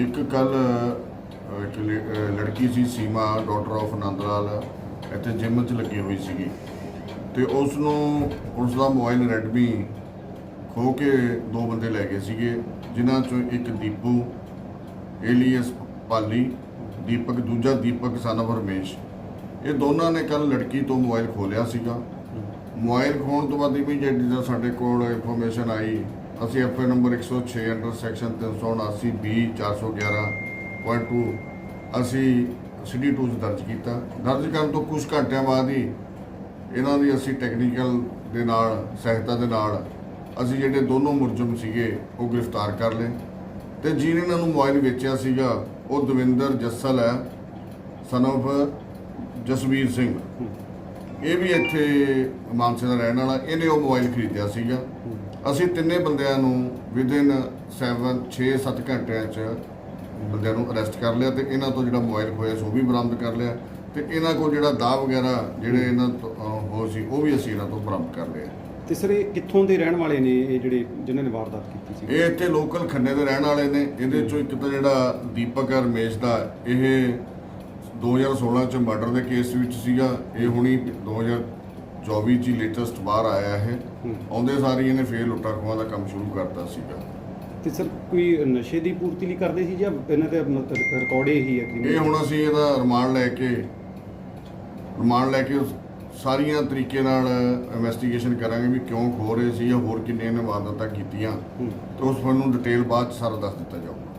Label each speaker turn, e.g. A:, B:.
A: ਇੱਕ ਕੱਲ ਇੱਕ ਲ- ਲੜਕੀ ਸੀ ਸੀਮਾ ਡਾਟਰ ਆਫ ਆਨੰਦ ਲਾਲ ਇੱਥੇ ਜਿਮ 'ਚ ਲੱਗੀ ਹੋਈ ਸੀਗੀ। ਤੇ ਉਸ ਨੂੰ ਉਸ ਦਾ ਮੋਬਾਈਲ ਰੈਡਮੀ ਖੋ ਕੇ ਦੋ ਬੰਦੇ ਲੈ ਗਏ ਸੀਗੇ, ਜਿਨ੍ਹਾਂ ਚੋਂ ਇੱਕ ਦੀਪੂ, ਏਲੀਅਸ ਪਾਲੀ, ਦੀਪਕ, ਦੂਜਾ ਦੀਪਕ ਸਨ of ਰਮੇਸ਼। ਇਹ ਦੋਨਾਂ ਨੇ ਕੱਲ ਲੜਕੀ ਤੋਂ ਮੋਬਾਈਲ ਖੋਲਿਆ ਸੀਗਾ। ਮੋਬਾਈਲ ਖੋਣ ਤੋਂ ਬਾਅਦ ਇਮੀਡੀਏਟਲੀ ਜਦੋਂ ਸਾਡੇ ਕੋਲ ਇਨਫੋਰਮੇਸ਼ਨ ਆਈ ਅਸੀਂ FA number 106 under section 379 B 411.2 ਅਸੀਂ ਸਿਟੀ 2 'ਚ ਦਰਜ ਕੀਤਾ। ਦਰਜ ਕਰਨ ਤੋਂ ਕੁਝ ਘੰਟਿਆਂ ਬਾਅਦ ਹੀ ਇਹਨਾਂ ਦੀ ਅਸੀਂ ਟੈਕਨੀਕਲ ਦੇ ਨਾਲ, ਸਹਾਇਤਾ ਦੇ ਨਾਲ ਅਸੀਂ ਜਿਹੜੇ ਦੋਨੋਂ ਮੁਲਜ਼ਮ ਸੀਗੇ, ਉਹ ਗ੍ਰਿਫਤਾਰ ਕਰ ਲਏ। ਤੇ ਜਿਹਨੇ ਇਹਨਾਂ ਨੂੰ ਮੋਬਾਈਲ ਵੇਚਿਆ ਸੀਗਾ, ਉਹ ਦਵਿੰਦਰ ਜੱਸਲ ਹੈ ਸਨ of ਜਸਵੀਰ ਸਿੰਘ। ਇਹ ਵੀ ਇੱਥੇ ਮਾਨਸੇ ਦਾ ਰਹਿਣ ਵਾਲਾ ਇਹਨੇ ਉਹ ਮੋਬਾਈਲ ਖਰੀਦਿਆ ਸੀਗਾ। ਅਸੀਂ ਤਿੰਨੇ ਬੰਦਿਆਂ ਨੂੰ ਵਿਦਿਨ 7 6-7 ਘੰਟਿਆਂ 'ਚ ਬੰਦਿਆਂ ਨੂੰ ਅਰੈਸਟ ਕਰ ਲਿਆ ਤੇ ਇਹਨਾਂ ਤੋਂ ਜਿਹੜਾ ਮੋਬਾਈਲ ਖੋਇਆ ਸੀ ਉਹ ਵੀ ਬਰਾਮਦ ਕਰ ਲਿਆ ਤੇ ਇਹਨਾਂ ਕੋਲ ਜਿਹੜਾ ਦਾਅ ਵਗੈਰਾ ਜਿਹੜੇ ਇਹਨਾਂ ਤੋਂ ਹੋ ਸੀ ਉਹ ਵੀ ਅਸੀਂ ਇਹਨਾਂ ਤੋਂ ਬਰਾਮਦ ਕਰ ਲਿਆ।
B: ਤੇ ਸਰ ਇਹ ਕਿੱਥੋਂ ਦੇ ਰਹਿਣ ਵਾਲੇ ਨੇ ਇਹ ਜਿਹੜੇ ਜਿਨ੍ਹਾਂ ਨੇ ਵਾਰਦਾਤ ਕੀਤੀ ਸੀ?
A: ਇਹ ਇੱਥੇ ਲੋਕਲ ਖੰਨੇ ਦੇ ਰਹਿਣ ਵਾਲੇ ਨੇ ਇਹਦੇ ਚੋਂ ਇੱਕ ਤਾਂ ਜਿਹੜਾ ਦੀਪਕ ਰਮੇਸ਼ ਦਾ ਇਹ 2016 ਚ ਮਰਡਰ ਦੇ ਕੇਸ ਵਿੱਚ ਸੀਗਾ। ਇਹ ਹੁਣੀ 2024 ਚ ਲੇਟੈਸਟ ਬਾਹਰ ਆਇਆ
B: ਹੂੰ।
A: ਆਉਂਦੇ ਸਾਰੀ ਇਹਨੇ ਫੇਰ ਲੁੱਟਾ ਖੋਹਾਂ ਦਾ ਕੰਮ ਸ਼ੁਰੂ ਕਰਤਾ ਸੀਗਾ।
B: ਤੇ ਸਰ ਕੋਈ ਨਸ਼ੇ ਦੀ ਪੂਰਤੀ ਲਈ ਕਰਦੇ ਸੀ ਜਾਂ ਇਹਨਾਂ ਦੇ ਰਿਕਾਰਡ ਹੀ ਹੈ
A: ਇਹ ਹੁਣ ਅਸੀਂ ਇਹਦਾ ਰਿਮਾਂਡ ਲੈ ਕੇ ਰਿਮਾਂਡ ਲੈ ਕੇ ਸਾਰੀਆਂ ਤਰੀਕੇ ਨਾਲ ਇਨਵੈਸਟੀਗੇਸ਼ਨ ਕਰਾਂਗੇ ਵੀ ਕਿਉਂ ਖੋ ਰਹੇ ਸੀ ਜਾਂ ਹੋਰ ਕਿੰਨੇ ਨੇ ਵਾਰਦਾਤਾਂ ਕੀਤੀਆਂ।
B: ਹੂੰ।
A: ਤੇ ਉਸ ਨੂੰ ਡਿਟੇਲ ਬਾਅਦ ਚ ਸਾਰਾ ਦੱਸ ਦਿੱਤਾ ਜਾਊਗਾ।